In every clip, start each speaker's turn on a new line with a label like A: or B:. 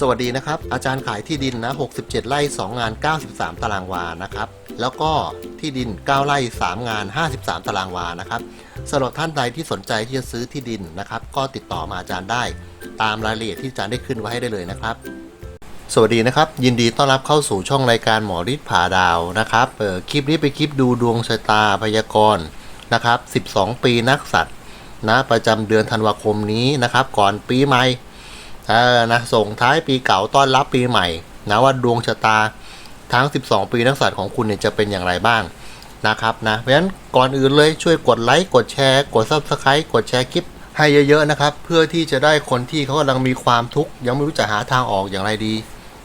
A: สวัสดีนะครับ อาจารย์ขายที่ดินนะ 67 ไร่ 2 งาน 93 ตารางวานะครับ แล้วก็ที่ดิน 9 ไร่ 3 งาน 53 ตารางวานะครับสำหรับท่านใดที่สนใจที่จะซื้อที่ดินนะครับ ก็ติดต่อมาอาจารย์ได้ ตามรายละเอียดที่อาจารย์ได้ขึ้นไว้ให้ได้เลยนะครับ สวัสดีนะครับ ยินดีต้อนรับเข้าสู่ช่องรายการหมอฤทธิ์ผ่าดาวนะครับเออคลิปนี้เป็นคลิปดูดวงชะตาพยากรณ์นะครับ 12 ปีนักสัตว์นะประจำเดือนธันวาคมนี้นะครับ ก่อนปีใหม่ เออนะส่งท้ายปีเก่าต้อนรับปีใหม่นะว่าดวงชะตาทั้ง 12 ปีนักสัตว์ของคุณเนี่ยจะเป็นอย่างไรบ้างนะครับนะเพราะฉะนั้นก่อนอื่นเลยช่วยกดไลค์กดแชร์ กด Subscribe กดแชร์คลิปให้เยอะๆนะครับ เพื่อที่จะได้คนที่เขากำลังมีความทุกข์ยังไม่รู้จะหาทางออกอย่างไรดี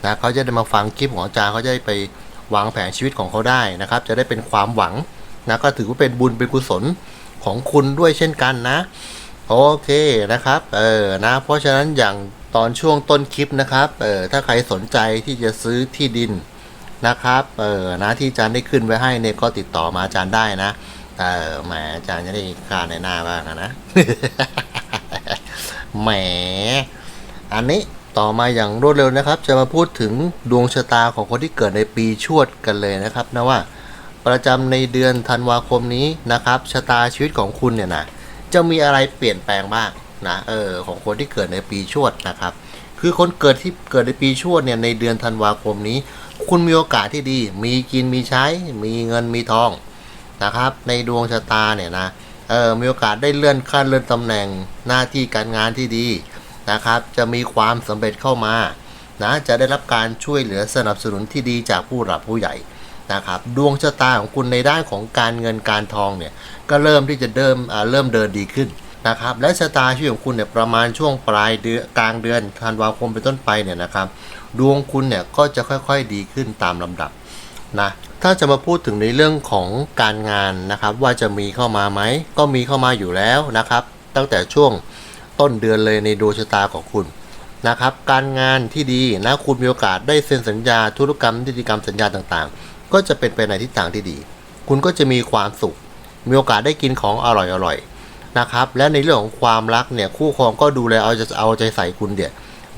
A: นะเขาจะได้มาฟังคลิปของอาจารย์เขาจะได้ไปวางแผนชีวิตของเขาได้นะครับ จะได้เป็นความหวังนะก็ถือว่าเป็นบุญเป็นกุศลของคุณด้วยเช่นกันนะ โอเคนะครับเออนะเพราะฉะนั้นอย่าง ตอนช่วงต้นคลิปนะครับเออถ้าใครสนใจที่จะซื้อที่ดินนะครับเออนะที่อาจารย์ได้ขึ้นไว้ให้เนี่ยก็ติดต่อมาอาจารย์ได้นะเออแหมอาจารย์จะได้ค่าในหน้าบ้างนะนะแหมอันนี้ต่อมาอย่างรวดเร็วนะครับ จะมาพูดถึงดวงชะตาของคนที่เกิดในปีชวดกันเลยนะครับนะว่าประจำในเดือนธันวาคมนี้นะครับชะตาชีวิตของคุณเนี่ยนะจะมีอะไรเปลี่ยนแปลงบ้าง นะเออของคนที่เกิดในปีชวดนะครับ คือคนเกิดที่เกิดในปีชวดเนี่ยในเดือนธันวาคมนี้ คุณมีโอกาสที่ดี มีกินมีใช้ มีเงินมีทองนะครับ ในดวงชะตาเนี่ยนะเออมีโอกาสได้เลื่อนขั้นเลื่อนตำแหน่งหน้าที่การงานที่ดีนะครับ จะมีความสำเร็จเข้ามานะจะได้รับการช่วยเหลือสนับสนุนที่ดีจากผู้หลักผู้ใหญ่นะครับดวงชะตาของคุณในด้านของการเงินการทองเนี่ยก็เริ่มที่จะเดิมเริ่มเดินดีขึ้น นะครับและชะตาชีวิตของคุณเนี่ยประมาณช่วงปลายเดือนกลางเดือนธันวาคมเป็นต้นไปเนี่ยนะครับ ดวงคุณเนี่ยก็จะค่อยๆดีขึ้นตามลำดับนะถ้าจะมาพูดถึงในเรื่องของการงานนะครับ ว่าจะมีเข้ามาไหมก็มีเข้ามาอยู่แล้วนะครับ ตั้งแต่ช่วงต้นเดือนเลยในดวงชะตาของคุณนะครับ การงานที่ดีนะคุณมีโอกาสได้เซ็นสัญญาธุรกรรมนิติกรรมสัญญาต่างๆ ก็จะเป็นไปในทิศทางที่ดี คุณก็จะมีความสุข มีโอกาสได้กินของอร่อยๆ นะครับ และในเรื่องของความรักเนี่ยคู่ครองก็ดูแลเอาจะเอาใจใส่คุณเนี่ย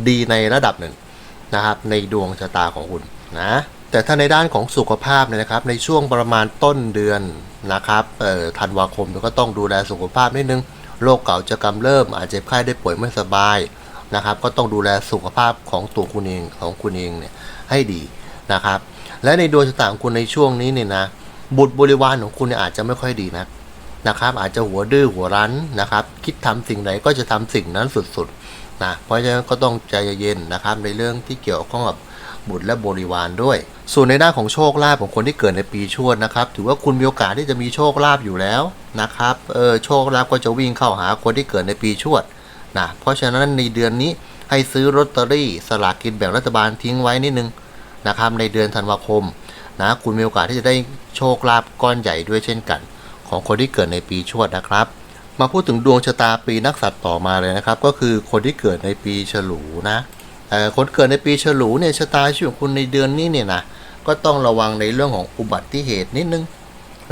A: ดีในระดับหนึ่งนะครับ ในดวงชะตาของคุณนะ แต่ถ้าในด้านของสุขภาพเนี่ยนะครับ ในช่วงประมาณต้นเดือนนะครับเอ่อธันวาคมเนี่ยก็ต้องดูแลสุขภาพนิดนึงโรคเก่าจะกำเริบอาจจะเจ็บไข้ได้ป่วยไม่สบายนะครับ ก็ต้องดูแลสุขภาพของตัวคุณเองของคุณเองเนี่ยให้ดีนะครับ และในดวงชะตาของคุณในช่วงนี้เนี่ยนะบุตรบริวารของคุณเนี่ยอาจจะไม่ค่อยดีนะ นะครับ อาจจะหัวดื้อหัวรั้นนะครับ คิดทำสิ่งใดก็จะทำสิ่งนั้นสุดๆนะเพราะฉะนั้นก็ต้องใจเย็นนะครับในเรื่องที่เกี่ยวข้องกับบุตรและบริวารด้วย ส่วนในด้านของโชคลาภของคนที่เกิดในปีชวดนะครับ ถือว่าคุณมีโอกาสที่จะมีโชคลาภอยู่แล้วนะครับ เออโชคลาภก็จะวิ่งเข้าหาคนที่เกิดในปีชวดนะเพราะฉะนั้นในเดือนนี้ให้ซื้อลอตเตอรี่สลากกินแบ่งรัฐบาลทิ้งไว้นิดนึงนะครับในเดือนธันวาคมนะคุณมีโอกาสที่จะได้โชคลาภก้อนใหญ่ด้วยเช่นกัน ของคนที่เกิดในปีชวดนะครับ มาพูดถึงดวงชะตาปีนักสัตว์ต่อมาเลยนะครับ ก็คือคนที่เกิดในปีฉลูนะคนเกิดในปีฉลูเนี่ยชะตาชีวิตของคุณในเดือนนี้เนี่ยนะก็ต้องระวังในเรื่องของอุบัติเหตุนิดนึง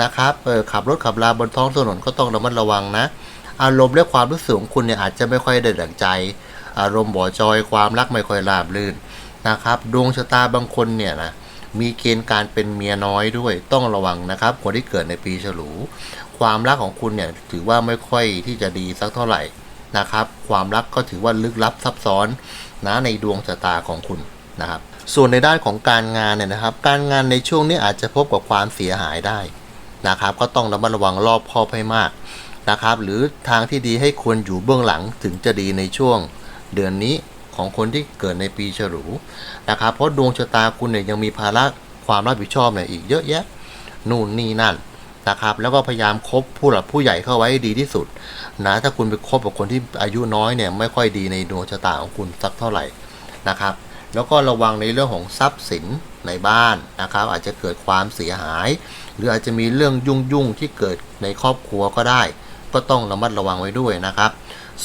A: นะครับขับรถขับราบนท้องถนนก็ต้องระมัดระวังนะ อารมณ์และความรู้สึกของคุณเนี่ยอาจจะไม่ค่อยได้ดั่งใจ อารมณ์บ่อจอยความรักไม่ค่อยราบรื่นนะครับ ดวงชะตาบางคนเนี่ยนะ มีเกณฑ์การเป็นเมียน้อยด้วยต้องระวังนะครับ คนที่เกิดในปีฉลู ความรักของคุณเนี่ยถือว่าไม่ค่อยที่จะดีสักเท่าไหร่นะครับ ความรักก็ถือว่าลึกลับซับซ้อนนะในดวงชะตาของคุณนะครับ ส่วนในด้านของการงานเนี่ยนะครับ การงานในช่วงนี้อาจจะพบกับความเสียหายได้นะครับ ก็ต้องระมัดระวังรอบคอบให้มากนะครับ หรือทางที่ดีให้ควรอยู่เบื้องหลังถึงจะดีในช่วงเดือนนี้ ของคนที่เกิดในปีฉลูนะครับ เพราะดวงชะตาคุณเนี่ยยังมีภาระความรับผิดชอบเนี่ยอีกเยอะแยะนู่นนี่นั่นนะครับ แล้วก็พยายามคบผู้หลักผู้ใหญ่เข้าไว้ดีที่สุดนะถ้าคุณไปคบกับคนที่อายุน้อยเนี่ยไม่ค่อยดีในดวงชะตาของคุณสักเท่าไหร่นะครับ แล้วก็ระวังในเรื่องของทรัพย์สินในบ้านนะครับ อาจจะเกิดความเสียหาย หรืออาจจะมีเรื่องยุ่งยุ่งที่เกิดในครอบครัวก็ได้ ก็ต้องระมัดระวังไว้ด้วยนะครับ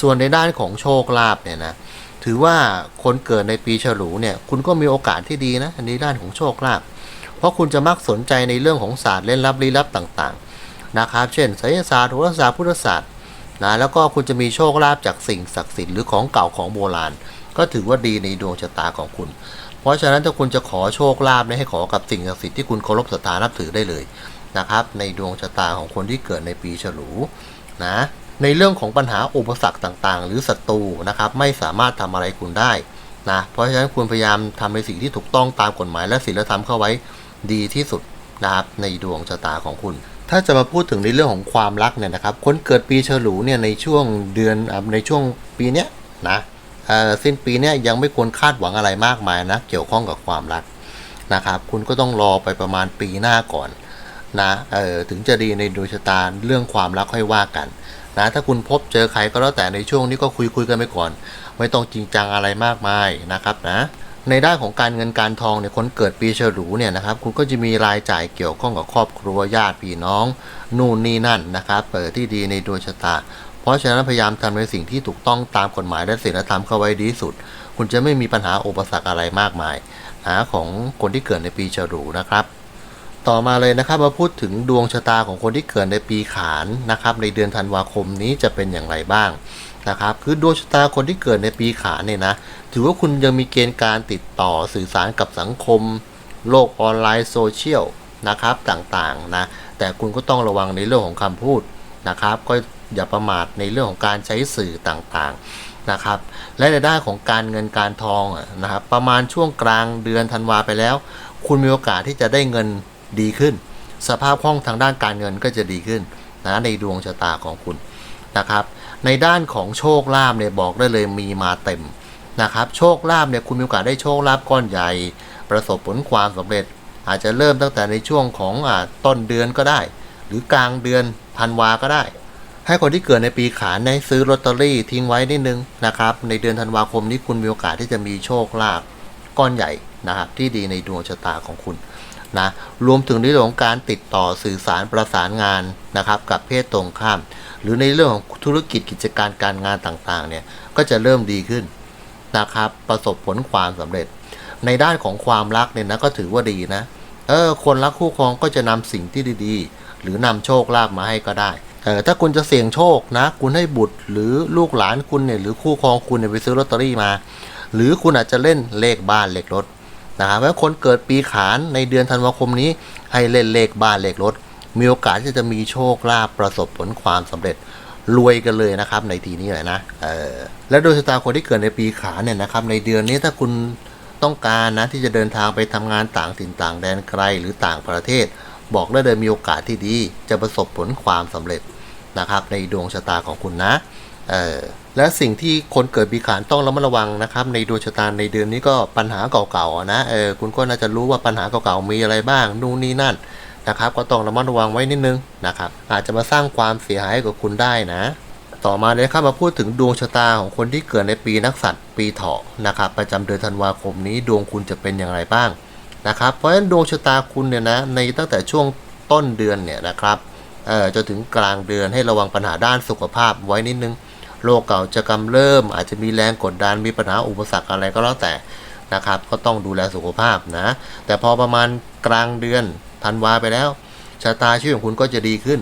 A: ส่วนในด้านของโชคลาภเนี่ยนะ ถือว่าคนเกิดในปีฉลูเนี่ย คุณก็มีโอกาสที่ดีนะในด้านของโชคลาภเพราะคุณจะมักสนใจในเรื่องของศาสตร์เล่นลับลี้ลับต่างๆนะครับ เช่นไสยศาสตร์โหราศาสตร์พุทธศาสตร์นะแล้วก็คุณจะมีโชคลาภจากสิ่งศักดิ์สิทธิ์หรือของเก่าของโบราณ ก็ถือว่าดีในดวงชะตาของคุณ เพราะฉะนั้นถ้าคุณจะขอโชคลาภเนี่ยให้ขอกับสิ่งศักดิ์สิทธิ์ที่คุณเคารพศรัทธานับถือได้เลยนะครับ ในดวงชะตาของคนที่เกิดในปีฉลูนะ ในเรื่องของปัญหาอุปสรรคต่างๆ หรือศัตรูนะครับ ไม่สามารถทำอะไรคุณได้นะเพราะฉะนั้นคุณพยายามทำในสิ่งที่ถูกต้องตามกฎหมายและศีลธรรมเข้าไว้ดีที่สุดนะครับในดวงชะตาของคุณ ถ้าจะมาพูดถึงในเรื่องของความรักเนี่ยนะครับ คนเกิดปีฉลูเนี่ยในช่วงเดือนในช่วงปีเนี้ยนะเออสิ้นปีเนี้ยยังไม่ควรคาดหวังอะไรมากมายนะเกี่ยวข้องกับความรักนะครับ คุณก็ต้องรอไปประมาณปีหน้าก่อนนะเออถึงจะดีในดวงชะตาเรื่องความรักค่อยว่ากัน นะถ้าคุณพบเจอใครก็แล้วแต่ในช่วงนี้ก็คุยคุยกันไปก่อน ไม่ต้องจริงจังอะไรมากมายนะครับนะในด้านของการเงินการทองเนี่ยคนเกิดปีฉลูเนี่ยนะครับคุณก็จะมีรายจ่ายเกี่ยวข้องกับครอบครัวญาติพี่น้อง นู่นนี่นั่นนะครับเปิดที่ดีในดวงชะตา เพราะฉะนั้นพยายามทำในสิ่งที่ถูกต้องตามกฎหมายและศีลธรรมเข้าไว้ดีสุด คุณจะไม่มีปัญหาอุปสรรคอะไรมากมายนะของคนที่เกิดในปีฉลูนะครับ ต่อมาเลยนะครับมาพูดถึงดวงชะตาของคนที่เกิดในปีขานนะครับในเดือนธันวาคมนี้จะเป็นอย่างไรบ้างนะครับคือดวงชะตาคนที่เกิดในปีขานเนี่ยนะถือว่าคุณยังมีเกณฑ์การติดต่อสื่อสารกับสังคม โลกออนไลน์โซเชียลนะครับต่างๆนะแต่คุณก็ต้องระวังในเรื่องของคำพูดนะครับก็อย่าประมาทในเรื่องของการใช้สื่อต่างๆนะครับและในด้านของการเงินการทองนะครับประมาณช่วงกลางเดือนธันวาไปแล้ว คุณมีโอกาสที่จะได้เงิน ดีขึ้น สภาพคล่องทางด้านการเงินก็จะดีขึ้นนะในดวงชะตาของคุณนะครับ ในด้านของโชคลาภเนี่ยบอกได้เลยมีมาเต็มนะครับ โชคลาภเนี่ยคุณมีโอกาสได้โชคลาภก้อนใหญ่ ประสบผลความสำเร็จ อาจจะเริ่มตั้งแต่ในช่วงของอต้นเดือนก็ได้ หรือกลางเดือนธันวาก็ได้ ให้คนที่เกิดในปีขานในซื้อลอตเตอรี่ทิ้งไว้นิดนึงนะครับ ในเดือนธันวาคมนี้คุณมีโอกาสที่จะมีโชคลาภก้อนใหญ่นะครับที่ดีในดวงชะตาของคุณ นะรวมถึงในเรื่องของการติดต่อสื่อสารประสานงานนะครับกับเพศตรงข้าม หรือในเรื่องของธุรกิจกิจการการงานต่างๆเนี่ยก็จะเริ่มดีขึ้นนะครับประสบผลความสำเร็จ ในด้านของความรักเนี่ยนะก็ถือว่าดีนะเออคนรักคู่ครองก็จะนำสิ่งที่ดีๆ หรือนำโชคลาภมาให้ก็ได้เออถ้าคุณจะเสี่ยงโชคนะ คุณให้บุตรหรือลูกหลานคุณเนี่ยหรือคู่ครองคุณเนี่ยไปซื้อลอตเตอรี่มา หรือคุณอาจจะเล่นเลขบ้านเลขรถ นะครับเพราะคนเกิดปีขานในเดือนธันวาคมนี้ ให้เล่นเลขบ้านเลขรถ มีโอกาสที่จะมีโชคลาภประสบผลความสำเร็จรวยกันเลยนะครับในทีนี้เลยนะเออและโดยชะตาคนที่เกิดในปีขานเนี่ยนะครับ ในเดือนนี้ถ้าคุณต้องการนะที่จะเดินทางไปทำงานต่างถิ่นต่างแดนไกลหรือต่างประเทศ บอกได้เลยมีโอกาสที่ดี จะประสบผลความสำเร็จนะครับ ในดวงชะตาของคุณนะ เออและสิ่งที่คนเกิดปีขานต้องระมัดระวังนะครับ ในดวงชะตาในเดือนนี้ก็ปัญหาเก่าๆนะเออคุณก็น่าจะรู้ว่าปัญหาเก่าๆมีอะไรบ้างนู่นนี่นั่นนะครับ ก็ต้องระมัดระวังไว้นิดนึงนะครับ อาจจะมาสร้างความเสียหายให้กับคุณได้นะ ต่อมาเลยครับมาพูดถึงดวงชะตาของคนที่เกิดในปีนักษัตริย์ปีเถาะนะครับ ประจำเดือนธันวาคมนี้ดวงคุณจะเป็นอย่างไรบ้างนะครับ เพราะฉะนั้นดวงชะตาคุณเนี่ยนะในตั้งแต่ช่วงต้นเดือนเนี่ยนะครับเอ่อจนถึงกลางเดือนให้ระวังปัญหาด้านสุขภาพไว้นิดนึง โรคเก่าจะกำเริบอาจจะมีแรงกดดันมีปัญหาอุปสรรคอะไรก็แล้วแต่นะครับ ก็ต้องดูแลสุขภาพนะ แต่พอประมาณกลางเดือนธันวาไปแล้วชะตาชีวิตของคุณก็จะดีขึ้น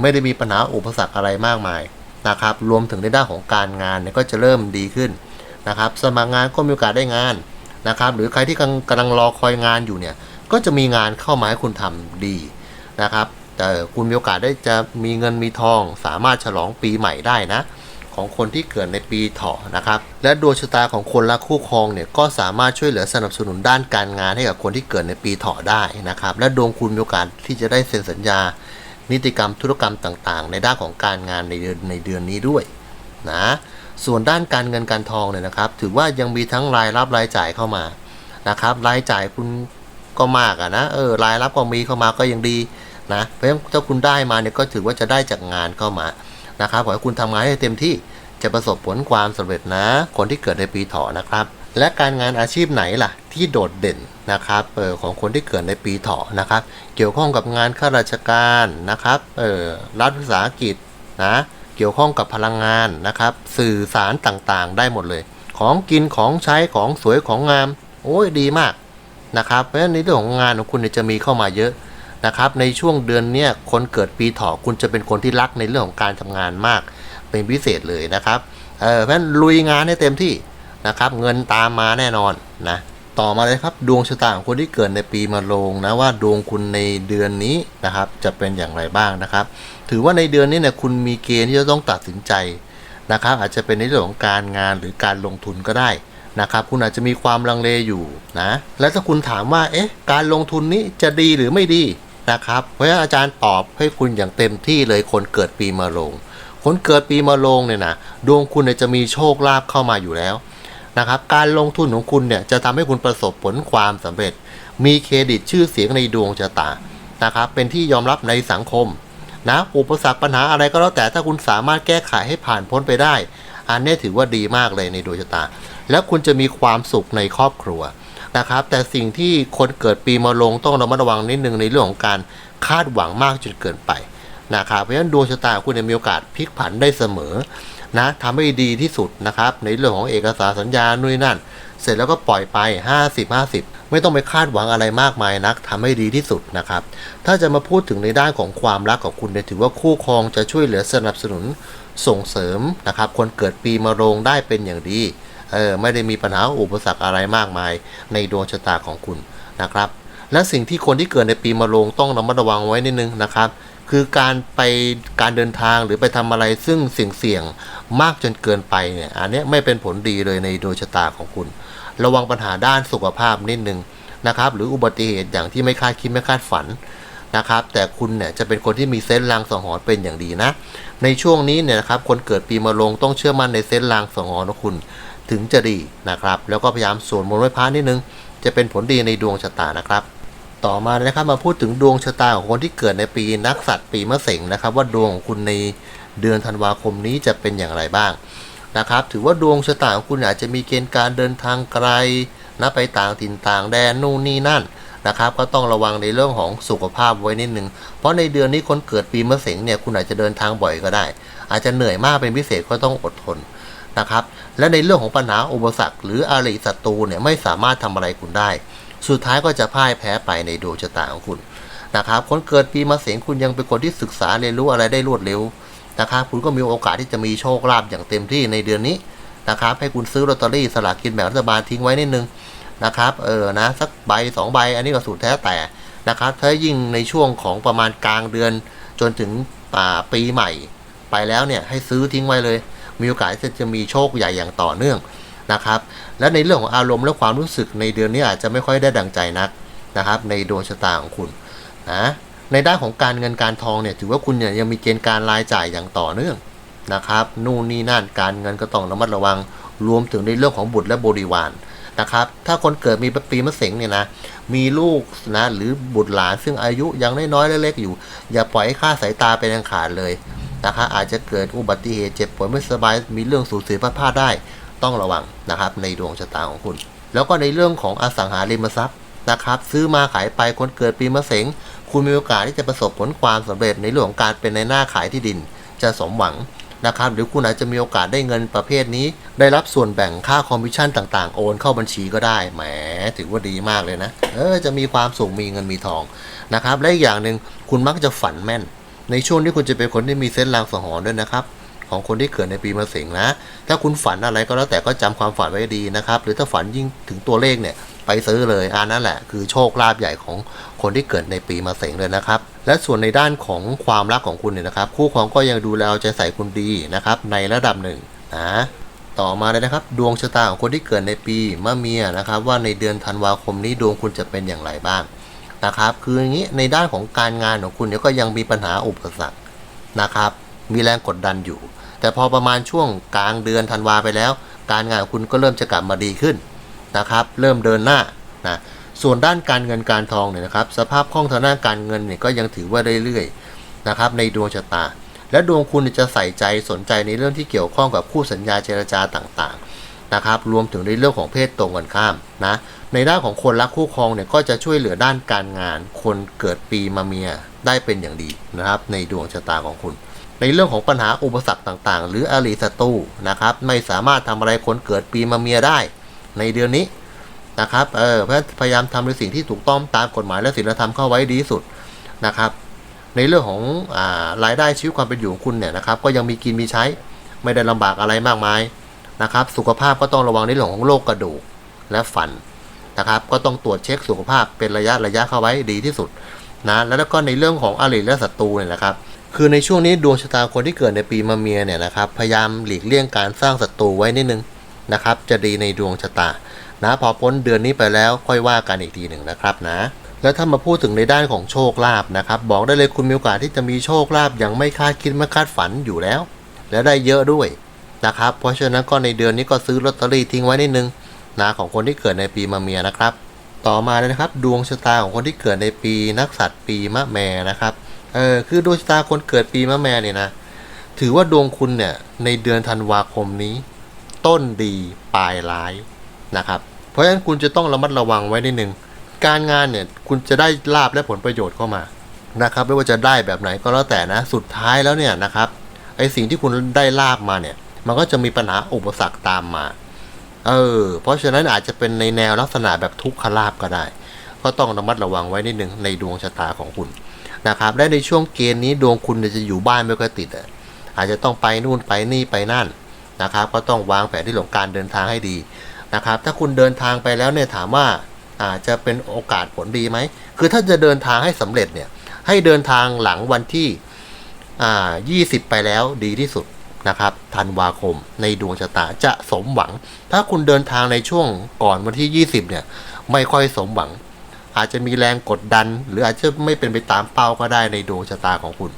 A: ไม่ได้มีปัญหาอุปสรรคอะไรมากมายนะครับ รวมถึงในด้านของการงานเนี่ยก็จะเริ่มดีขึ้นนะครับ สมัครงานก็มีโอกาสได้งานนะครับ หรือใครที่กำลังกำลังรอคอยงานอยู่เนี่ยก็จะมีงานเข้ามาให้คุณทำดีนะครับแต่คุณมีโอกาสได้จะมีเงินมีทอง สามารถฉลองปีใหม่ได้นะ ของคนที่เกิดในปีเถาะนะครับ และดวงชะตาของคนรักคู่ครองเนี่ยก็สามารถช่วยเหลือสนับสนุนด้านการงานให้กับคนที่เกิดในปีเถาะได้นะครับ และดวงคุณมีโอกาสที่จะได้เซ็นสัญญา นิติกรรมธุรกรรมต่างๆ ในด้านของการงานในเดือนในเดือนนี้ด้วยนะส่วนด้านการเงินการทองเนี่ยนะครับ ถือว่ายังมีทั้งรายรับรายจ่ายเข้ามานะครับรายจ่ายคุณก็มากอะนะเออรายรับก็มีเข้ามาก็ยังดีนะเพราะฉะนั้นถ้าคุณได้มาเนี่ยก็ถือว่าจะได้จากงานเข้ามา นะครับขอให้คุณทำงานให้เต็มที่จะประสบผลความสำเร็จนะ คนที่เกิดในปีเถาะนะครับ และการงานอาชีพไหนล่ะ ที่โดดเด่นนะครับเออของคนที่เกิดในปีเถาะนะครับ เกี่ยวข้องกับงานข้าราชการนะครับเออรัฐวิสาหกิจนะเกี่ยวข้องกับพลังงานนะครับ สื่อสารต่างๆ ได้หมดเลย ของกินของใช้ของสวยของงาม โอ้ยดีมากนะครับเพราะฉะนั้นในเรื่องของงานของคุณจะมีเข้ามาเยอะ นะครับในช่วงเดือนเนี้ยคนเกิดปีเถาะคุณจะเป็นคนที่รักในเรื่องของการทำงานมาก เป็นพิเศษเลยนะครับเออเพราะฉะนั้นลุยงานให้เต็มที่นะครับ เงินตามมาแน่นอนนะต่อมาเลยครับดวงชะตาของคนที่เกิดในปีมะโรงนะว่าดวงคุณในเดือนนี้นะครับ จะเป็นอย่างไรบ้างนะครับ ถือว่าในเดือนนี้เนี่ยคุณมีเกณฑ์ที่จะต้องตัดสินใจนะครับ อาจจะเป็นในเรื่องของการงานหรือการลงทุนก็ได้นะครับ คุณอาจจะมีความลังเลอยู่นะ และถ้าคุณถามว่าเอ๊ะการลงทุนนี้จะดีหรือไม่ดี นะครับเพราะฉะนั้นอาจารย์ตอบให้คุณอย่างเต็มที่เลยคนเกิดปีมะโรงคนเกิดปีมะโรงเนี่ยนะดวงคุณจะมีโชคลาภเข้ามาอยู่แล้วนะครับการลงทุนของคุณเนี่ยจะทำให้คุณประสบผลความสำเร็จ มีเครดิตชื่อเสียงในดวงชะตานะครับเป็นที่ยอมรับในสังคมนะอุปสรรคปัญหาอะไรก็แล้วแต่ถ้าคุณสามารถแก้ไขให้ผ่านพ้นไปได้ อันนี้ถือว่าดีมากเลยในดวงชะตา แล้วคุณจะมีความสุขในครอบครัว นะครับ แต่สิ่งที่คนเกิดปีมะโรงต้องระมัดระวังนิดนึงในเรื่องของการคาดหวังมากจนเกินไปนะครับเพราะฉะนั้นดวงชะตาคุณเนี่ยมีโอกาสพลิกผันได้เสมอนะทำให้ดีที่สุดนะครับ ในเรื่องของเอกสารสัญญานู่นนั่น เสร็จแล้วก็ปล่อยไป 50 50 ไม่ต้องไปคาดหวังอะไรมากมายนักทำให้ดีที่สุดนะครับ ถ้าจะมาพูดถึงในด้านของความรักของคุณเนี่ยถือว่าคู่ครองจะช่วยเหลือสนับสนุนส่งเสริมนะครับ คนเกิดปีมะโรงได้เป็นอย่างดี เออไม่ได้มีปัญหาอุปสรรคอะไรมากมาย ในดวงชะตาของคุณนะครับ และสิ่งที่คนที่เกิดในปีมะโรงต้องระมัดระวังไว้นิดนึงนะครับ คือการไปการเดินทางหรือไปทำอะไรซึ่งเสี่ยงๆมากจนเกินไปเนี่ยอันนี้ไม่เป็นผลดีเลยในดวงชะตาของคุณ ระวังปัญหาด้านสุขภาพนิดนึงนะครับ หรืออุบัติเหตุอย่างที่ไม่คาดคิดไม่คาดฝันนะครับแต่คุณเนี่ยจะเป็นคนที่มีเซนส์ลางสังหรณ์เป็นอย่างดีนะ ในช่วงนี้เนี่ยนะครับคนเกิดปีมะโรงต้องเชื่อมั่นในเซนส์ลางสังหรณ์ของคุณ ถึงจะดีนะครับ แล้วก็พยายามสวดมนต์ไหว้พระนิดนึง จะเป็นผลดีในดวงชะตานะครับ ต่อมานะครับมาพูดถึงดวงชะตาของคนที่เกิดในปีนักสัตว์ปีมะเสงนะครับ ว่าดวงของคุณในเดือนธันวาคมนี้จะเป็นอย่างไรบ้างนะครับ ถือว่าดวงชะตาของคุณอาจจะมีเกณฑ์การเดินทางไกลนะไปต่างถิ่นต่างแดนนู่นนี่นั่นนะครับก็ต้องระวังในเรื่องของสุขภาพไว้นิดนึง เพราะในเดือนนี้คนเกิดปีมะเสงเนี่ยคุณอาจจะเดินทางบ่อยก็ได้ อาจจะเหนื่อยมากเป็นพิเศษก็ต้องอดทน นะครับ และในเรื่องของปัญหาอุปสรรคหรืออาริศัตรูเนี่ยไม่สามารถทำอะไรคุณได้ สุดท้ายก็จะพ่ายแพ้ไปในดวงชะตาของคุณนะครับ คนเกิดปีมะเสงคุณยังเป็นคนที่ศึกษาเรียนรู้อะไรได้รวดเร็วนะครับคุณก็มีโอกาสที่จะมีโชคลาภอย่างเต็มที่ในเดือนนี้นะครับให้คุณซื้อลอตเตอรี่สลากกินแบ่งรัฐบาลทิ้งไว้นิดนึงนะครับเออนะสักใบสองใบอันนี้ก็สุดแท้แต่นะครับถ้ายิ่งในช่วงของประมาณกลางเดือนจนถึงป่าปีใหม่ ไปแล้วเนี่ยให้ซื้อทิ้งไว้เลย มีโอกาสที่จะมีโชคใหญ่อย่างต่อเนื่องนะครับ และในเรื่องของอารมณ์และความรู้สึกในเดือนนี้อาจจะไม่ค่อยได้ดังใจนักนะครับ ในดวงชะตาของคุณนะในด้านของการเงินการทองเนี่ยถือว่าคุณเนี่ยยังมีเกณฑ์การรายจ่ายอย่างต่อเนื่องนะครับนู่นนี่นั่นการเงินก็ต้องระมัดระวังรวมถึงในเรื่องของบุตรและบริวารนะครับ ถ้าคนเกิดมีปีมะเสงเนี่ยนะมีลูกนะหรือบุตรหลานซึ่งอายุยังน้อยๆเล็กๆอยู่ อย่าปล่อยให้ค่าสายตาเป็นอันขาดเลย นะคะอาจจะเกิดอุบัติเหตุเจ็บป่วยไม่สบายมีเรื่องสูญเสียพลาดพลาดได้ต้องระวังนะครับในดวงชะตาของคุณ แล้วก็ในเรื่องของอสังหาริมทรัพย์นะครับซื้อมาขายไปคนเกิดปีมะเสงคุณมีโอกาสที่จะประสบผลความสำเร็จในเรื่องของการเป็นในหน้าขายที่ดิน จะสมหวังนะครับหรือคุณอาจจะมีโอกาสได้เงินประเภทนี้ ได้รับส่วนแบ่งค่าคอมมิชชั่นต่างๆ โอนเข้าบัญชีก็ได้แหมถือว่าดีมากเลยนะเออจะมีความสุขมีเงินมีทองนะครับและอีกอย่างหนึ่งคุณมักจะฝันแม่น ในช่วงที่คุณจะเป็นคนที่มีเส้นรางสังหรณ์ด้วยนะครับของคนที่เกิดในปีมะเสงนะ ถ้าคุณฝันอะไรก็แล้วแต่ก็จำความฝันไว้ดีนะครับ หรือถ้าฝันยิ่งถึงตัวเลขเนี่ยไปซื้อเลยอันนั่นแหละ คือโชคลาภใหญ่ของคนที่เกิดในปีมะเสงเลยนะครับ และส่วนในด้านของความรักของคุณเนี่ยนะครับ คู่ครองก็ยังดูแลเอาใจใส่คุณดีนะครับ ในระดับหนึ่งนะต่อมาเลยนะครับ ดวงชะตาของคนที่เกิดในปีมะเมียนะครับ ว่าในเดือนธันวาคมนี้ดวงคุณจะเป็นอย่างไรบ้าง นะครับ คืออย่างนี้ในด้านของการงานของคุณเนี่ยก็ยังมีปัญหาอุปสรรคนะครับ มีแรงกดดันอยู่ แต่พอประมาณช่วงกลางเดือนธันวาไปแล้ว การงานของคุณก็เริ่มจะกลับมาดีขึ้นนะครับ เริ่มเดินหน้านะส่วนด้านการเงินการทองเนี่ยนะครับ สภาพคล่องทางด้านการเงินเนี่ยก็ยังถือว่าเรื่อยๆนะครับ ในดวงชะตา และดวงคุณจะใส่ใจสนใจในเรื่องที่เกี่ยวข้องกับคู่สัญญาเจรจาต่างๆนะครับ รวมถึงในเรื่องของเพศตรงกันข้ามนะ ในด้านของคนรักคู่ครองเนี่ยก็จะช่วยเหลือด้านการงาน คนเกิดปีมาเมียได้เป็นอย่างดีนะครับ ในดวงชะตาของคุณ ในเรื่องของปัญหาอุปสรรคต่างๆ หรืออริศัตรูนะครับ ไม่สามารถทำอะไรคนเกิดปีมาเมียได้ ในเดือนนี้นะครับเออพยายามทำในสิ่งที่ถูกต้องตามกฎหมายและศีลธรรมเข้าไว้ดีสุดนะครับ ในเรื่องของอารายได้ชีวิตความเป็นอยู่ของคุณเนี่ยนะครับ ก็ยังมีกินมีใช้ไม่ได้ลำบากอะไรมากมายนะครับ สุขภาพก็ต้องระวังในเรื่องของโรคกระดูกและฟัน นะครับ ก็ต้องตรวจเช็คสุขภาพเป็นระยะระยะเข้าไว้ดีที่สุดนะแล้วก็ในเรื่องของอริและศัตรูเนี่ยนะครับ คือในช่วงนี้ดวงชะตาคนที่เกิดในปีมะเมียเนี่ยนะครับพยายามหลีกเลี่ยงการสร้างศัตรูไว้นิดนึงนะครับ จะดีในดวงชะตานะพอพ้นเดือนนี้ไปแล้วค่อยว่ากันอีกทีหนึ่งนะครับนะแล้วถ้ามาพูดถึงในด้านของโชคลาภนะครับ บอกได้เลยคุณมีโอกาสที่จะมีโชคลาภอย่างไม่คาดคิดไม่คาดฝันอยู่แล้ว และได้เยอะด้วยนะครับ เพราะฉะนั้นก็ในเดือนนี้ก็ซื้อลอตเตอรี่ทิ้งไว้นิดนึง นะของคนที่เกิดในปีมะเมียนะครับ ต่อมาเลยนะครับ ดวงชะตาของคนที่เกิดในปีนักสัตว์ปีมะแมนะครับเออคือดวงชะตาคนเกิดปีมะแมเนี่ยนะถือว่าดวงคุณเนี่ยในเดือนธันวาคมนี้ ต้นดีปลายร้ายนะครับ เพราะฉะนั้นคุณจะต้องระมัดระวังไว้นิดนึงการงานเนี่ยคุณจะได้ลาบและผลประโยชน์เข้ามานะครับไม่ว่าจะได้แบบไหนก็แล้วแต่นะสุดท้ายแล้วเนี่ยนะครับไอสิ่งที่คุณได้ลาบมาเนี่ย มันก็จะมีปัญหาอุปสรรคตามมา เออ เพราะฉะนั้นอาจจะเป็นในแนวลักษณะแบบทุกขลาบก็ได้ ก็ต้องระมัดระวังไว้นิดนึงในดวงชะตาของคุณนะครับและในช่วงเกณฑ์นี้ดวงคุณจะอยู่บ้านไม่ค่อยติดอะอาจจะต้องไปนู่นไปนี่ไปนั่นนะครับ ก็ต้องวางแผนที่หลงการเดินทางให้ดีนะครับ ถ้าคุณเดินทางไปแล้วเนี่ยถามว่าอาจจะเป็นโอกาสผลดีไหม คือถ้าจะเดินทางให้สำเร็จเนี่ยให้เดินทางหลังวันที่อ่า20 ไปแล้วดีที่สุด นะครับธันวาคม ในดวงชะตาจะสมหวัง ถ้าคุณเดินทางในช่วงก่อนวันที่ 20 เนี่ย ไม่ค่อยสมหวัง อาจจะมีแรงกดดัน หรืออาจจะไม่เป็นไปตามเป้าก็ได้ในดวงชะตาของคุณ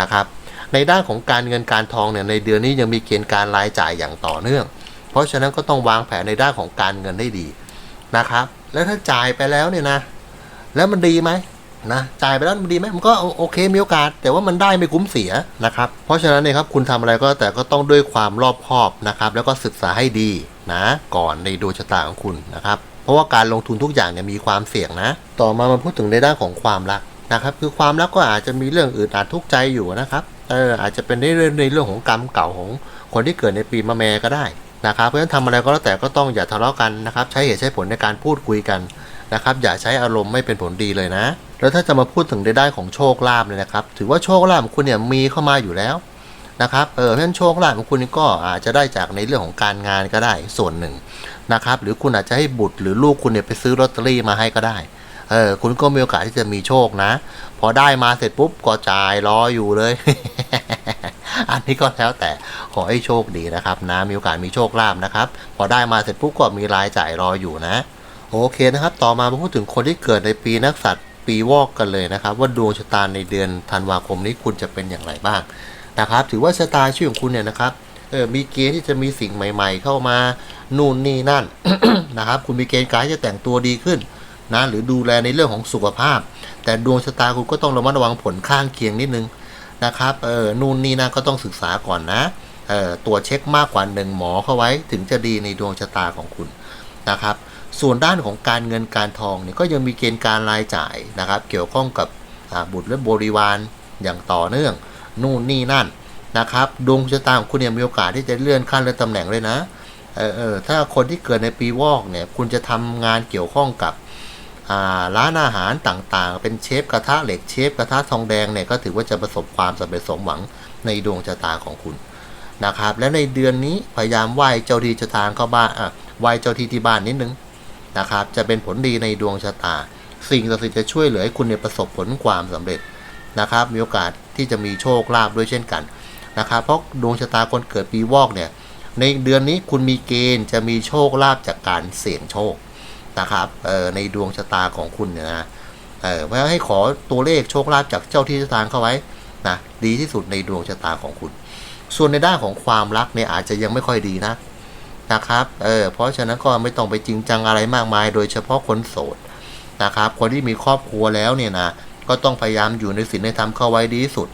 A: นะครับ ในด้านของการเงินการทองเนี่ยในเดือนนี้ยังมีเกณฑ์การรายจ่ายอย่างต่อเนื่อง เพราะฉะนั้นก็ต้องวางแผนในด้านของการเงินให้ดีนะครับ แล้วถ้าจ่ายไปแล้วเนี่ยนะ แล้วมันดีไหม นะจ่ายไปแล้วมันดีไหมมันก็โอเคมีโอกาส แต่ว่ามันได้ไม่คุ้มเสียนะครับเพราะฉะนั้นเนี่ยครับคุณทำอะไรก็แต่ก็ต้องด้วยความรอบคอบนะครับแล้วก็ศึกษาให้ดีนะก่อนในดวงชะตาของคุณนะครับเพราะว่าการลงทุนทุกอย่างเนี่ยมีความเสี่ยงนะ ต่อมามาพูดถึงในด้านของความรักนะครับคือความรักก็อาจจะมีเรื่องอื่นอาจทุกข์ใจอยู่นะครับเอออาจจะเป็นในเรื่องในเรื่องของกรรมเก่าของคนที่เกิดในปีมะแม่ก็ได้นะครับเพราะฉะนั้นทำอะไรก็แล้วแต่ก็ต้องอย่าทะเลาะกันนะครับใช้เหตุใช้ผลในการพูดคุยกัน นะครับอย่าใช้อารมณ์ไม่เป็นผลดีเลยนะ แล้วถ้าจะมาพูดถึงในด้านของโชคลาภเนี่ยนะครับถือว่าโชคลาภของคุณเนี่ยมีเข้ามาอยู่แล้วนะครับเออเพราะฉะนั้นโชคลาภของคุณก็อาจจะได้จากในเรื่องของการงานก็ได้ส่วนหนึ่งนะครับหรือคุณอาจจะให้บุตรหรือลูกคุณเนี่ยไปซื้อลอตเตอรี่มาให้ก็ได้เออคุณก็มีโอกาสที่จะมีโชคนะ พอได้มาเสร็จปุ๊บก็จ่ายรออยู่เลย อันนี้ก็แล้วแต่ขอให้โชคดีนะครับนะมีโอกาสมีโชคลาภนะครับ พอได้มาเสร็จปุ๊บก็มีรายจ่ายรออยู่นะ โอเคนะครับ ต่อมามาพูดถึงคนที่เกิดในปีนักสัตว์ปีวอกกันเลยนะครับ ว่าดวงชะตาในเดือนธันวาคมนี้คุณจะเป็นอย่างไรบ้างนะครับ ถือว่าชะตาชื่อของคุณเนี่ยนะครับเออมีเกณฑ์ที่จะมีสิ่งใหม่ ๆ เข้ามานู่นนี่นั่นนะครับ คุณมีเกณฑ์การจะแต่งตัวดีขึ้นนะหรือดูแลในเรื่องของสุขภาพ แต่ดวงชะตาคุณก็ต้องระมัดระวังผลข้างเคียงนิดนึงนะครับเออนู่นนี่นั่นก็ต้องศึกษาก่อนนะเออตัวเช็คมากกว่าหนึ่งหมอเข้าไว้ถึงจะดีในดวงชะตาของคุณนะครับ ส่วนด้านของการเงินการทองเนี่ยก็ยังมีเกณฑ์การรายจ่ายนะครับ เกี่ยวข้องกับบุตรและบริวารอย่างต่อเนื่อง นู่นนี่นั่นนะครับดวงชะตาของคุณเนี่ยมีโอกาสที่จะเลื่อนขั้นเลื่อนตำแหน่งเลยนะเออเออถ้าคนที่เกิดในปีวอกเนี่ยคุณจะทำงานเกี่ยวข้องกับร้านอาหารต่างๆ เป็นเชฟกระทะเหล็กเชฟกระทะทองแดงเนี่ยก็ถือว่าจะประสบความสำเร็จสมหวังในดวงชะตาของคุณนะครับ และในเดือนนี้พยายามไหว้เจ้าที่เจ้าทางเข้าบ้านอะไหว้เจ้าที่ที่บ้านนิดนึง นะครับ จะเป็นผลดีในดวงชะตา สิ่งศักดิ์สิทธิ์จะช่วยเหลือให้คุณเนี่ยประสบผลความสำเร็จนะครับ มีโอกาสที่จะมีโชคลาภด้วยเช่นกันนะครับ เพราะดวงชะตาคนเกิดปีวอกเนี่ย ในเดือนนี้คุณมีเกณฑ์จะมีโชคลาภจากการเสี่ยงโชคนะครับเอ่อในดวงชะตาของคุณเนี่ยนะเออเพราะฉะนั้นให้ขอตัวเลขโชคลาภจากเจ้าที่เจ้าทางเข้าไว้นะดีที่สุดในดวงชะตาของคุณ ส่วนในด้านของความรักเนี่ยอาจจะยังไม่ค่อยดีนะ นะครับเออเพราะฉะนั้นก็ไม่ต้องไปจริงจังอะไรมากมาย โดยเฉพาะคนโสดนะครับคนที่มีครอบครัวแล้วเนี่ยนะก็ต้องพยายามอยู่ในศีลในธรรมเข้าไว้ดีที่สุด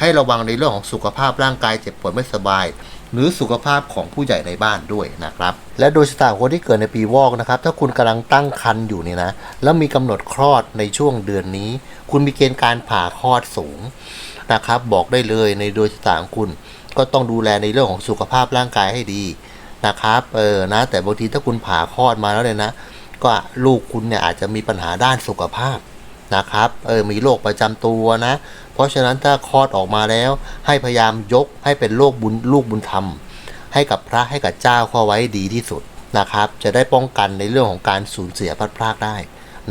A: ให้ระวังในเรื่องของสุขภาพร่างกายเจ็บป่วยไม่สบาย หรือสุขภาพของผู้ใหญ่ในบ้านด้วยนะครับ และโดยชะตาคนที่เกิดในปีวอกนะครับ ถ้าคุณกำลังตั้งครรภ์อยู่เนี่ยนะแล้วมีกำหนดคลอดในช่วงเดือนนี้ คุณมีเกณฑ์การผ่าคลอดสูงนะครับ บอกได้เลยในโดยชะตาของคุณก็ต้องดูแลในเรื่องของสุขภาพร่างกายให้ดี นะครับ เออนะ แต่บางทีถ้าคุณผ่าคลอดมาแล้วเนี่ยนะ ก็ลูกคุณเนี่ยอาจจะมีปัญหาด้านสุขภาพนะครับ เออ มีโรคประจำตัวนะ เพราะฉะนั้นถ้าคลอดออกมาแล้ว ให้พยายามยกให้เป็นโรคบุญลูกบุญธรรม ให้กับพระให้กับเจ้าเข้าไว้ดีที่สุดนะครับ จะได้ป้องกันในเรื่องของการสูญเสียพลัดพรากได้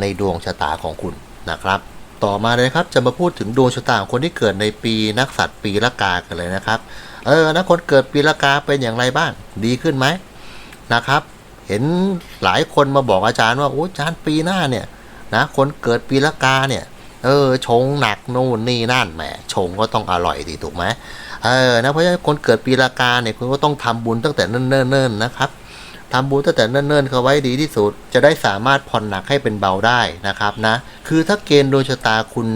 A: ในดวงชะตาของคุณนะครับ ต่อมาเลยครับจะมาพูดถึงดวงชะตาของคนที่เกิดในปีนักสัตว์ปีละกากันเลยนะครับ เออนะคนเกิดปีละกาเป็นอย่างไรบ้างดีขึ้นไหมนะครับ เห็นหลายคนมาบอกอาจารย์ว่าโอ้อาจารย์ปีหน้าเนี่ยนะคนเกิดปีละกาเนี่ย เออ ชงหนักนู่นนี่นั่นแหมชงก็ต้องอร่อยดีถูกไหมเออนะเพราะฉะนั้นคนเกิดปีละกาเนี่ยคุณก็ต้องทำบุญตั้งแต่เนิ่นๆนะครับ ทำบุญตั้งแต่เนิ่นๆเขาไว้ดีที่สุด จะได้สามารถผ่อนหนักให้เป็นเบาได้นะครับนะ คือถ้าเกณฑ์ดวงชะตาคุณ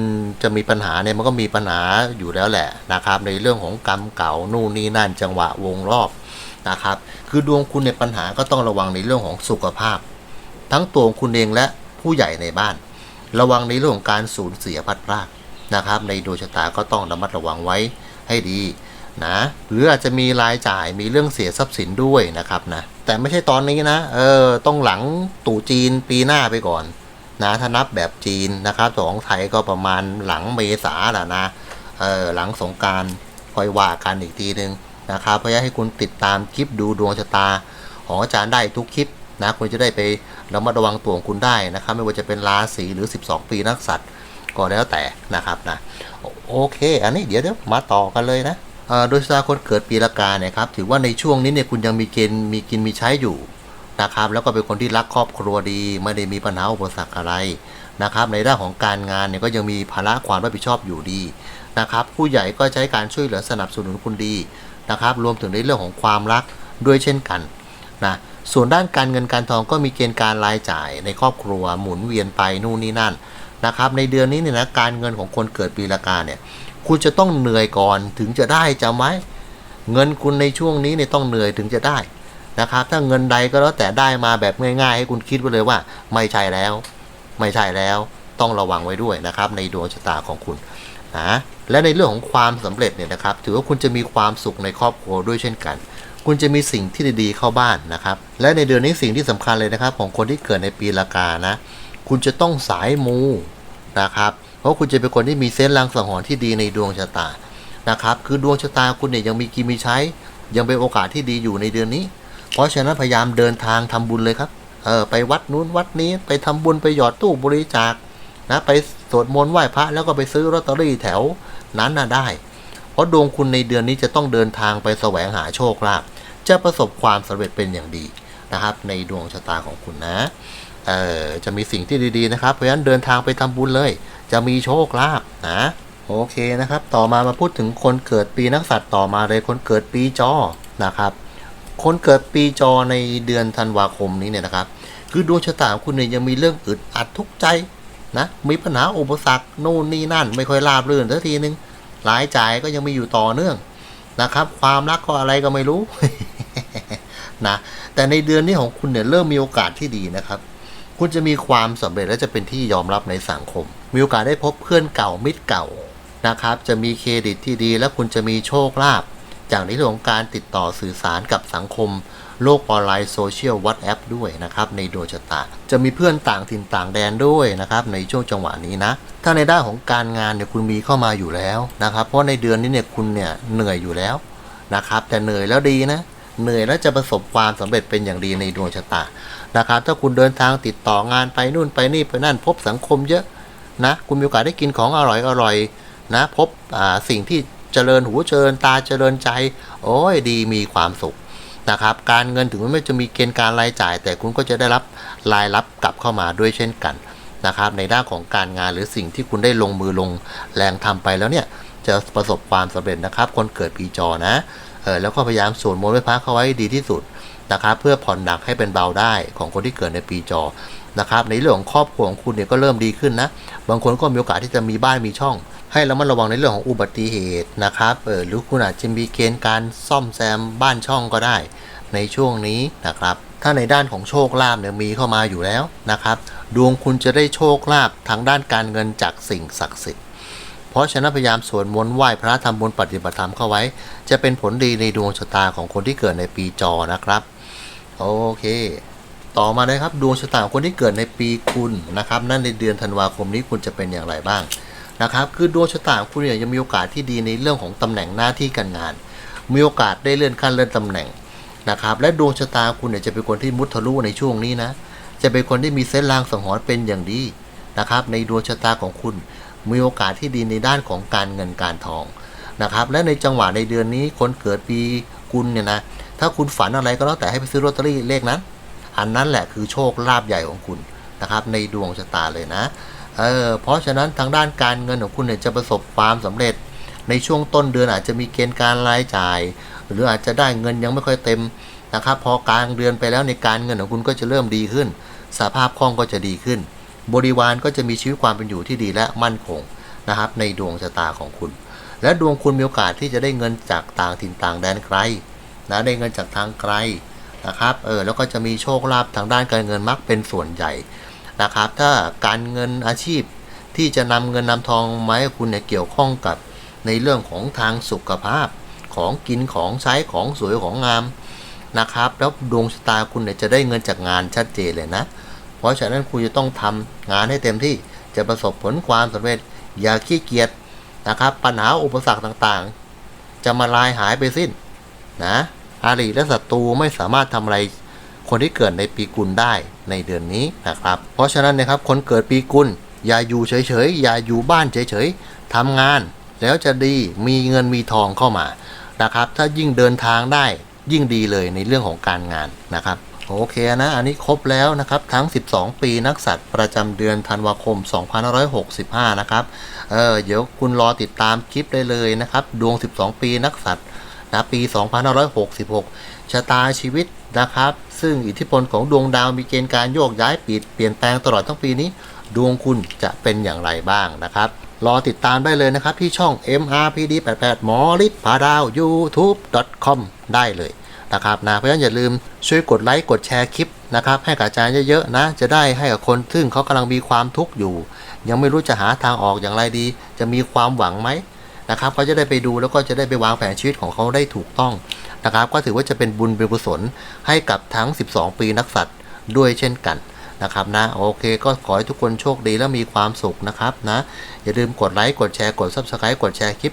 A: จะมีปัญหาเนี่ยมันก็มีปัญหาอยู่แล้วแหละนะครับ ในเรื่องของกรรมเก่านู่นนี่นั่นจังหวะวงรอบนะครับ คือดวงคุณในปัญหาก็ต้องระวังในเรื่องของสุขภาพ ทั้งตัวคุณเองและผู้ใหญ่ในบ้าน ระวังในเรื่องของการสูญเสียพัดพรากนะครับ ในดวงชะตาก็ต้องระมัดระวังไว้ให้ดี นะหรืออาจจะมีรายจ่ายมีเรื่องเสียทรัพย์สินด้วยนะครับนะแต่ไม่ใช่ตอนนี้นะเออต้องหลังตู่จีนปีหน้าไปก่อนนะถ้านับแบบจีนนะครับของไทยก็ประมาณหลังเมษาแหละนะเออหลังสงการค่อยว่ากันอีกทีนึงนะครับเพราะฉะนั้นให้คุณติดตามคลิปดูดวงชะตาของอาจารย์ได้ทุกคลิปนะคุณจะได้ไประมัดระวังตัวของคุณได้นะครับ ไม่ว่าจะเป็นราศีหรือ 12 ปีนักสัตว์ก็แล้วแต่นะครับนะโอเค อันนี้เดี๋ยวเดี๋ยวมาต่อกันเลยนะ โดยชะตาคนเกิดปีละกาเนี่ยครับถือว่าในช่วงนี้เนี่ยคุณยังมีเกณฑ์มีกินมีใช้อยู่นะครับแล้วก็เป็นคนที่รักครอบครัวดีไม่ได้มีปัญหาอุปสรรคอะไรนะครับในด้านของการงานเนี่ยก็ยังมีภาระความรับผิดชอบอยู่ดีนะครับผู้ใหญ่ก็ใช้การช่วยเหลือสนับสนุนคุณดีนะครับรวมถึงในเรื่องของความรักด้วยเช่นกันนะส่วนด้านการเงินการทองก็มีเกณฑ์การรายจ่ายในครอบครัวหมุนเวียนไปนู่นนี่นั่นนะครับในเดือนนี้เนี่ยนะการเงินของคนเกิดปีละกาเนี่ย คุณจะต้องเหนื่อยก่อนถึงจะได้จำไว้เงินคุณในช่วงนี้เนี่ยต้องเหนื่อยถึงจะได้นะครับ ถ้าเงินใดก็แล้วแต่ได้มาแบบง่าย ๆ ให้คุณคิดไว้เลยว่า ไม่ใช่แล้ว ไม่ใช่แล้วต้องระวังไว้ด้วยนะครับ ในดวงชะตาของคุณนะและในเรื่องของความสำเร็จเนี่ยนะครับ ถือว่าคุณจะมีความสุขในครอบครัวด้วยเช่นกัน คุณจะมีสิ่งที่ดีๆเข้าบ้านนะครับ และในเดือนนี้สิ่งที่สำคัญเลยนะครับ ของคนที่เกิดในปีละกานะ คุณจะต้องสายมูนะครับ ราะคุณจะเป็นคนที่มีเส้นส์ลางสังหรณ์ที่ดีในดวงชะตานะครับคือดวงชะตาคุณเนี่ยยังมีกินมีใช้ ยังเป็นโอกาสที่ดีอยู่ในเดือนนี้ เพราะฉะนั้นพยายามเดินทางทำบุญเลยครับเออไปวัดนู้นวัดนี้ไปทำบุญไปหยอดตู้บริจาคนะไปสวดมนต์ไหว้พระแล้วก็ไปซื้อลอตเตอรี่แถวนั้นน่ะได้ เพราะดวงคุณในเดือนนี้จะต้องเดินทางไปแสวงหาโชคลาภจะประสบความสำเร็จเป็นอย่างดีนะครับ ในดวงชะตาของคุณนะ เออจะมีสิ่งที่ดีๆนะครับ เพราะฉะนั้นเดินทางไปทำบุญเลย จะมีโชคลาภนะโอเคนะครับ ต่อมามาพูดถึงคนเกิดปีนักสัตว์ต่อมาเลยคนเกิดปีจอนะครับ คนเกิดปีจอในเดือนธันวาคมนี้เนี่ยนะครับ คือดวงชะตาของคุณเนี่ยยังมีเรื่องอึดอัดทุกใจนะมีปัญหาอุปสรรคโน่นนี่นั่น ไม่ค่อยราบรื่นสักทีนึงรายจ่ายก็ยังมีอยู่ต่อเนื่องนะครับ ความรักก็อะไรก็ไม่รู้นะแต่ในเดือนนี้ของคุณเนี่ยเริ่มมีโอกาสที่ดีนะครับ คุณจะมีความสำเร็จและจะเป็นที่ยอมรับในสังคม มีโอกาสได้พบเพื่อนเก่ามิตรเก่านะครับ จะมีเครดิตที่ดี และคุณจะมีโชคลาภจากในเรื่องของการติดต่อสื่อสารกับสังคม โลกออนไลน์โซเชียลวัตแอปด้วยนะครับ ในดวงชะตา จะมีเพื่อนต่างถิ่นต่างแดนด้วยนะครับ ในช่วงจังหวะนี้นะ ถ้าในด้านของการงานเนี่ยคุณมีเข้ามาอยู่แล้วนะครับ เพราะในเดือนนี้เนี่ยคุณเนี่ยเหนื่อยอยู่แล้วนะครับ แต่เหนื่อยแล้วดีนะ เหนื่อยแล้วจะประสบความสำเร็จเป็นอย่างดีในดวงชะตา นะครับ ถ้าคุณเดินทางติดต่องานไปนู่นไปนี่ไปนั่นพบสังคมเยอะนะ คุณมีโอกาสได้กินของอร่อยอร่อยนะ พบสิ่งที่เจริญหูเจริญตาเจริญใจ โอ้ยดีมีความสุขนะครับ การเงินถึงแม้จะมีเกณฑ์การรายจ่าย แต่คุณก็จะได้รับรายรับกลับเข้ามาด้วยเช่นกันนะครับ ในด้านของการงานหรือสิ่งที่คุณได้ลงมือลงแรงทำไปแล้วเนี่ยจะประสบความสำเร็จนะครับ คนเกิดปีจอนะเออแล้วก็พยายามสวดมนต์ไว้พระเข้าไว้ดีที่สุด นะครับเพื่อผ่อนหนักให้เป็นเบาได้ของคนที่เกิดในปีจอนะครับในเรื่องของครอบครัวของคุณเนี่ยก็เริ่มดีขึ้นนะบางคนก็มีโอกาสที่จะมีบ้านมีช่อง ให้ระมัดระวังในเรื่องของอุบัติเหตุนะครับเออหรือคุณอาจจะมีเกณฑ์การซ่อมแซมบ้านช่องก็ได้ ในช่วงนี้นะครับถ้าในด้านของโชคลาภเนี่ยมีเข้ามาอยู่แล้วนะครับดวงคุณจะได้โชคลาภทางด้านการเงินจากสิ่งศักดิ์สิทธิ์เพราะฉะนั้นพยายามสวดมนต์ไหว้พระทำบุญปฏิบัติธรรมเข้าไว้ จะเป็นผลดีในดวงชะตาของคนที่เกิดในปีจอนะครับ โอเค ต่อมาเลยครับดวงชะตาคนที่เกิดในปีกุลนะครับ นั่นในเดือนธันวาคมนี้คุณจะเป็นอย่างไรบ้างนะครับ คือดวงชะตาคุณเนี่ยยังมีโอกาสที่ดีในเรื่องของตำแหน่งหน้าที่การงาน มีโอกาสได้เลื่อนขั้นเลื่อนตำแหน่งนะครับ และดวงชะตาคุณเนี่ยจะเป็นคนที่มุทะลุในช่วงนี้นะ จะเป็นคนที่มีเส้นลางสังหรณ์เป็นอย่างดีนะครับ ในดวงชะตาของคุณ มีโอกาสที่ดีในด้านของการเงินการทองนะครับ และในจังหวะในเดือนนี้คนเกิดปีกุลเนี่ยนะ ถ้าคุณฝันอะไรก็แล้วแต่ให้ไปซื้อลอตเตอรี่เลขนั้น อันนั้นแหละคือโชคลาภใหญ่ของคุณนะครับ ในดวงชะตาเลยนะเออเพราะฉะนั้นทางด้านการเงินของคุณเนี่ยจะประสบความสำเร็จ ในช่วงต้นเดือนอาจจะมีเกณฑ์การรายจ่าย หรืออาจจะได้เงินยังไม่ค่อยเต็มนะครับ พอกลางเดือนไปแล้วในการเงินของคุณก็จะเริ่มดีขึ้น สภาพคล่องก็จะดีขึ้น บริวารก็จะมีชีวิตความเป็นอยู่ที่ดีและมั่นคงนะครับ ในดวงชะตาของคุณ และดวงคุณมีโอกาสที่จะได้เงินจากต่างถิ่นต่างแดนไกล นะได้เงินจากทางไกลนะครับเออแล้วก็จะมีโชคลาภทางด้านการเงินมักเป็นส่วนใหญ่นะครับ ถ้าการเงินอาชีพที่จะนำเงินนำทองมาให้คุณเนี่ยเกี่ยวข้องกับในเรื่องของทางสุขภาพของกินของใช้ของสวยของงามนะครับ แล้วดวงชะตาคุณเนี่ยจะได้เงินจากงานชัดเจนเลยนะ เพราะฉะนั้นคุณจะต้องทำงานให้เต็มที่จะประสบผลความสำเร็จอย่าขี้เกียจนะครับ ปัญหาอุปสรรคต่างๆ จะมาลายหายไปสิ้น นะอาริและศัตรูไม่สามารถทำอะไรคนที่เกิดในปีกุลได้ในเดือนนี้นะครับ เพราะฉะนั้นนะครับคนเกิดปีกุลอย่าอยู่เฉยๆอย่าอยู่บ้านเฉยๆทำงาน แล้วจะดีมีเงินมีทองเข้ามานะครับ ถ้ายิ่งเดินทางได้ยิ่งดีเลยในเรื่องของการงานนะครับโอเคนะอันนี้ครบแล้วนะครับทั้ง 12 ปีนักสัตว์ประจำเดือนธันวาคม 2565 นะครับเออเดี๋ยวคุณรอติดตามคลิปได้เลยนะครับ ดวง 12 ปีนักสัตว์ นะปี 2566 ชะตาชีวิตนะครับ ซึ่งอิทธิพลของดวงดาวมีเกณฑ์การโยกย้ายปิดเปลี่ยนแปลงตลอดทั้งปีนี้ ดวงคุณจะเป็นอย่างไรบ้างนะครับ รอติดตามได้เลยนะครับ ที่ช่อง MRPD88 หมอฤทธิ์ผาดาว youtube.com ได้เลยนะครับนะเพราะฉะนั้นอย่าลืมช่วยกดไลค์กดแชร์คลิปนะครับให้กับอาจารย์เยอะๆนะ จะได้ให้กับคนซึ่งเขากำลังมีความทุกข์อยู่ ยังไม่รู้จะหาทางออกอย่างไรดี จะมีความหวังไหม นะครับเขาจะได้ไปดูแล้วก็จะได้ไปวางแผนชีวิตของเขาได้ถูกต้องนะครับ ก็ถือว่าจะเป็นบุญเป็นกุศลให้กับทั้ง 12 ปีนักสัตว์ด้วยเช่นกันนะครับนะโอเคก็ขอให้ทุกคนโชคดีและมีความสุขนะครับนะอย่าลืมกดไลค์กดแชร์กด subscribe กดแชร์คลิป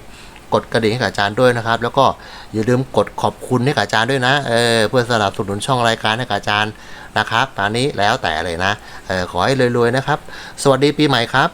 A: กดกระดิ่งให้กับอาจารย์ด้วยนะครับ แล้วก็อย่าลืมกดขอบคุณให้กับอาจารย์ด้วยนะเออเพื่อสนับสนุนช่องรายการให้กับอาจารย์นะครับตอนนี้แล้วแต่เลยนะเออขอให้รวยๆนะครับ สวัสดีปีใหม่ครับ